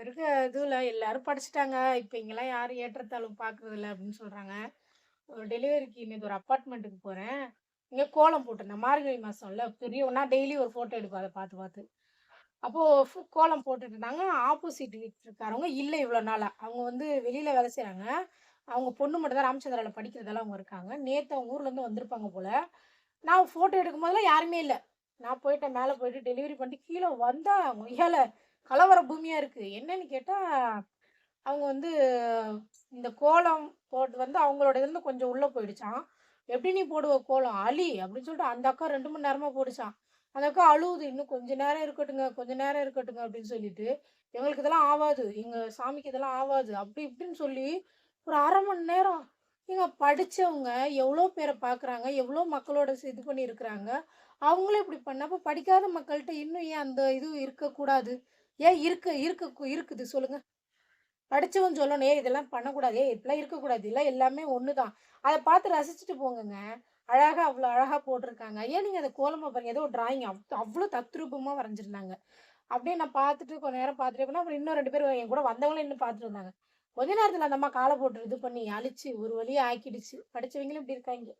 இப்போ இருக்க இல்லை எல்லாரும் படிச்சுட்டாங்க. இப்போ இங்கெல்லாம் யாரும் ஏற்றத்தாழ்வு பார்க்குறதில்ல அப்படின்னு சொல்கிறாங்க ஒரு டெலிவரிக்கு இன்னைக்கு ஒரு அப்பார்ட்மெண்ட்டுக்கு போகிறேன் இங்கே கோலம் போட்டிருந்தேன். மார்கழி மாதம்ல பெரிய ஒன்றா டெய்லி ஒரு ஃபோட்டோ எடுப்பா அதை பார்த்து, பார்த்து. அப்போது ஃபு கோலம் போட்டுட்டு இருந்தாங்க. ஆப்போசிட் வீட்டுக்காரவங்க இல்லை இவ்வளோ நாளாக அவங்க வந்து வெளியில் வேலை செய்கிறாங்க அவங்க பொண்ணு மட்டும் தான் ராமச்சந்திரால படிக்கிறதெல்லாம் அவங்க இருக்காங்க. நேற்று அவங்க ஊர்லேருந்து வந்திருப்பாங்க போல் நான் ஃபோட்டோ எடுக்கும் போதெல்லாம் யாருமே இல்லை நான் போயிட்டேன் மேலே போயிட்டு டெலிவரி பண்ணிட்டு கீழே வந்தால் அவங்க ஏழை கலவர பூமியாக இருக்குது என்னன்னு கேட்டால் அவங்க வந்து இந்த கோலம் போட்டு வந்து அவங்களோட இதுலருந்து கொஞ்சம் உள்ளே போயிடுச்சான் "எப்படி நீ போடுவ கோலம்? அழி" அப்படின்னு சொல்லிட்டு அந்த அக்கா ரெண்டு மணி நேரமாக போடுச்சான் அந்த அக்கா அழுவுது. "இன்னும் கொஞ்ச நேரம் இருக்கட்டுங்க, கொஞ்ச நேரம் இருக்கட்டுங்க" அப்படின்னு சொல்லிட்டு. "எங்களுக்கு இதெல்லாம் ஆவாது. எங்கள் சாமிக்கு இதெல்லாம் ஆகாது அப்படி இப்படின்னு சொல்லி ஒரு அரை மணி நேரம். ஏங்க படித்தவங்க எவ்வளோ பேரை பார்க்குறாங்க, எவ்வளோ மக்களோட இது பண்ணியிருக்கிறாங்க. அவங்களும் இப்படி பண்ணா, படிக்காத மக்கள்கிட்ட இன்னும் ஏன் அந்த இது இருக்கக்கூடாது? ஏன் இருக்கு இருக்கு இருக்குது சொல்லுங்க? படித்தவன் சொல்லணும், ஏ இதெல்லாம் பண்ணக்கூடாது. ஏ இப்படிலாம் இருக்கக்கூடாது. இல்லை எல்லாமே ஒன்று தான்." அதை பார்த்து ரசிச்சுட்டு போங்கங்க. அழகாக அவ்வளோ அழகாக போட்டிருக்காங்க. ஏன் நீங்கள் அதை கோலமாக பாருங்க. ஏதோ டிராயிங் அவ் அவ்வளோ தத்ரூபமாக வரைஞ்சிருந்தாங்க. அப்படியே நான் பார்த்துட்டு கொஞ்ச நேரம் பார்த்துட்டே போனேன். அப்புறம் இன்னும் ரெண்டு பேர் என் கூட வந்தவங்களும் இன்னும் பார்த்துட்டு இருந்தாங்க. கொஞ்ச நேரத்தில் அந்த அம்மா போட்டு இது பண்ணி அழிச்சு ஒரு வழியாக ஆக்கிடுச்சு. படிச்சவங்களும் இப்படி இருக்காங்க